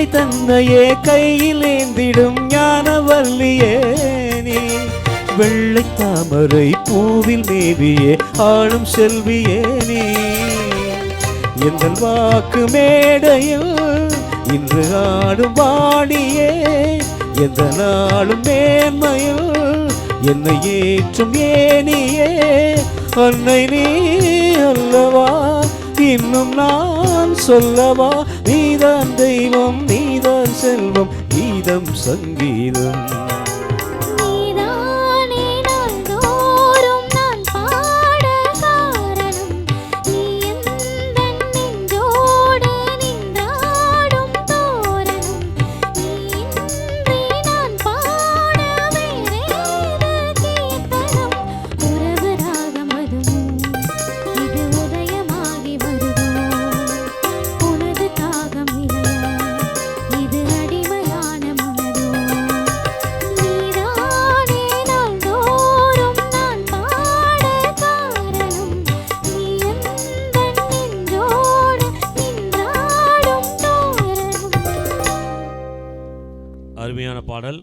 கங்கை தந்தையே கையில் ஏந்திடும் ஞானவல்லியே நீ. வெள்ளை தாமரை பூவில் மேவியே ஆளும் செல்வியே நீ. எங்கள் வாக்கு மேடையில் இன்று ஆடும் வாணியே எந்த நாளும் மேன்மையில் என்னை ஏற்றும் ஏனியே அன்னை நீ அல்லவா இன்னும் நான் சொல்லவா? நீதான் தெய்வம் நீதான் செல்வம் கீதம் சங்கீதம். பாடல்